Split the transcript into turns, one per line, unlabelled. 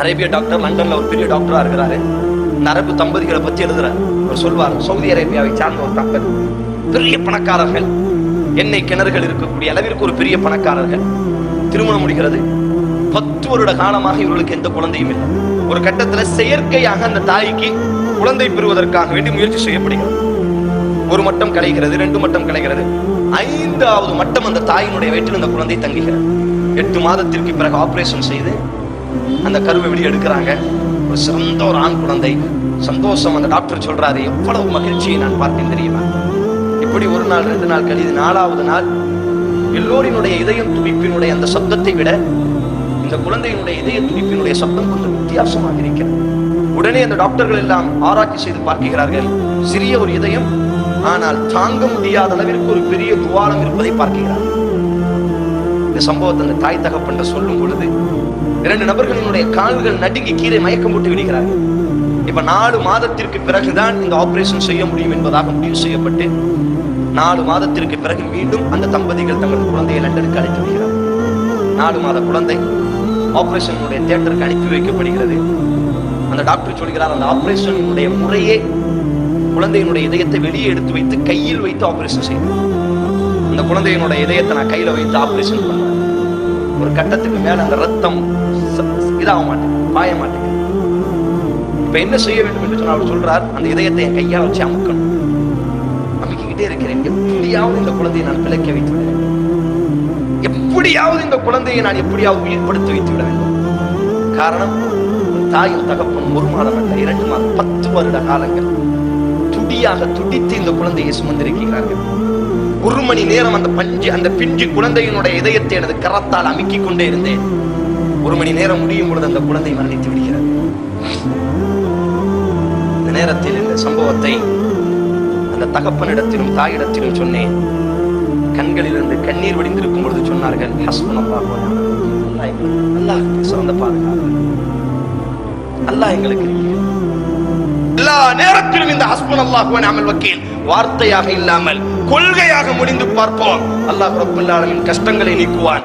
அரேபிய டாக்டர் லண்டன்ல ஒரு பெரிய டாக்டரா இருக்கிறாரு. நரபு தம்பதிகளை பத்தி எழுதுறாரு. அவர் சொல்வார் சவுதி அரேபியாவை சார்ந்த ஒரு தம்பதி பெரிய பணக்காரர்கள். எண்ணெய் கிணறுகள் இருக்கக்கூடிய அளவிற்கு ஒரு பெரிய பணக்காரர்கள். திருமணம் முடிகிறது. பத்து வருட காலமாக இவர்களுக்கு எந்த குழந்தையும் இல்லை. ஒரு கட்டத்துல செயற்கையாக அந்த தாய்க்கு குழந்தை பெறுவதற்காக வேண்டி முயற்சி செய்யப்படுகிறது. ஒரு மட்டம் கலைகிறது ரெண்டு மட்டம் கலைகிறது ஐந்தாவது மட்டம் அந்த தாயினுடைய வயிற்றில் அந்த குழந்தை தங்குகிறது. எட்டு மாதத்திற்கு பிறகு ஆபரேஷன் செய்து அந்த கருவை வெளியே எடுக்கிறாங்க. ஒரு சிறந்த ஒரு ஆண் குழந்தை. சந்தோஷம் அந்த டாக்டர் சொல்றாரு. எவ்வளவு மகிழ்ச்சியை நான் பார்த்தேன் தெரியுமா? இப்படி ஒரு நாள் ரெண்டு நாள் கழிது நாலாவது நாள் எல்லோரினுடைய இதயம் துடிப்பினுடைய அந்த சப்தத்தை விட இந்த குழந்தையினுடைய இதய துடிப்பினுடைய சப்தம் கொஞ்சம் வித்தியாசமாக இருக்கிறது. உடனே அந்த டாக்டர்கள் எல்லாம் ஆராய்ச்சி செய்து பார்க்கிறார்கள். சிறிய ஒரு இதயம் ஆனால் தாங்க முடியாத அளவிற்கு ஒரு பெரிய துவாரம் இருப்பதை பார்க்கிறார்கள். இந்த சம்பவத்தை அந்த தாய் தகப்பன்ற சொல்லும் பொழுது இரண்டு நபர்களினுடைய கால்கள் நடுங்கி கீழே மயக்கம் போட்டு விடுகிறார்கள். இப்ப நாலு மாதத்திற்கு பிறகுதான் இந்த ஆபரேஷன் செய்ய முடியும் என்பதாக முடிவு செய்யப்பட்டு நாலு மாதத்திற்கு பிறகு மீண்டும் அந்த தம்பதிகள் தங்கள் குழந்தையை லண்டனுக்கு அழைத்து வருகிறார் நாலு மாத குழந்தை ஆபரேஷனுடைய தியேட்டருக்கு அனுப்பி வைக்கப்படுகிறது. அந்த டாக்டர் சொல்கிறார் அந்த ஆபரேஷனுடைய முறையே குழந்தையினுடைய இதயத்தை வெளியே எடுத்து வைத்து கையில் வைத்து ஆபரேஷன் செய்தார் அந்த குழந்தையினுடைய இதயத்தை நான் கையில வைத்து ஆபரேஷன் பண்ணுவேன். ஒரு கட்டத்துக்கு மேல அந்த ரத்தம் இதாக மாட்டேங்குது பாய மாட்டேங்குது. இப்ப என்ன செய்ய வேண்டும் என்று சொன்னால் அவர் சொல்றார் அந்த இதயத்தை என் கையால் வச்சு அமுக்கணும். அமுக்கிக்கிட்டே இருக்கிறேன். எப்படியாவது இந்த குழந்தையை நான் பிழைக்க வைத்து விட எப்படியாவது இந்த குழந்தையை நான் எப்படியாவது உயிர்படுத்தி வைத்து விட வேண்டும். காரணம் தாயும் தகப்பன் ஒரு மாதம் அல்ல இரண்டு மாதம் பத்து வருட காலங்கள் துடியாக துடித்து இந்த குழந்தையை சுமந்திருக்கிறார்கள். ஒரு மணி நேரம் அந்த பஞ்சு அந்த பிஞ்சு குழந்தையினுடைய இதயத்தை எனது கரத்தால் அமுக்கிக் கொண்டே இருந்தேன். ஒரு மணி நேரம் முடியும் பொழுது அந்த குழந்தை மரணித்து விடுகிறது. இந்த நேரத்தில் இந்த சம்பவத்தை அந்த தகப்பனிடத்திலும் தாயிடத்திலும் சொன்னேன். கண்களிலிருந்து கண்ணீர் வடிந்திருக்கும் பொழுது சொன்னார்கள் ஹஸ்பனல்லாஹு வ அல்லாஹ் சிறந்த பாதுகாப்பு. அல்லாஹ் எங்களுக்கு எல்லா நேரத்திலும் இந்த ஹஸ்பன் அல்லாஹ் அமல் வக்கீல். வார்த்தையாக இல்லாமல் கொள்கையாக முடிந்து பார்ப்போம். அல்லாஹ் ரப்பல் கஷ்டங்களை நீக்குவான்.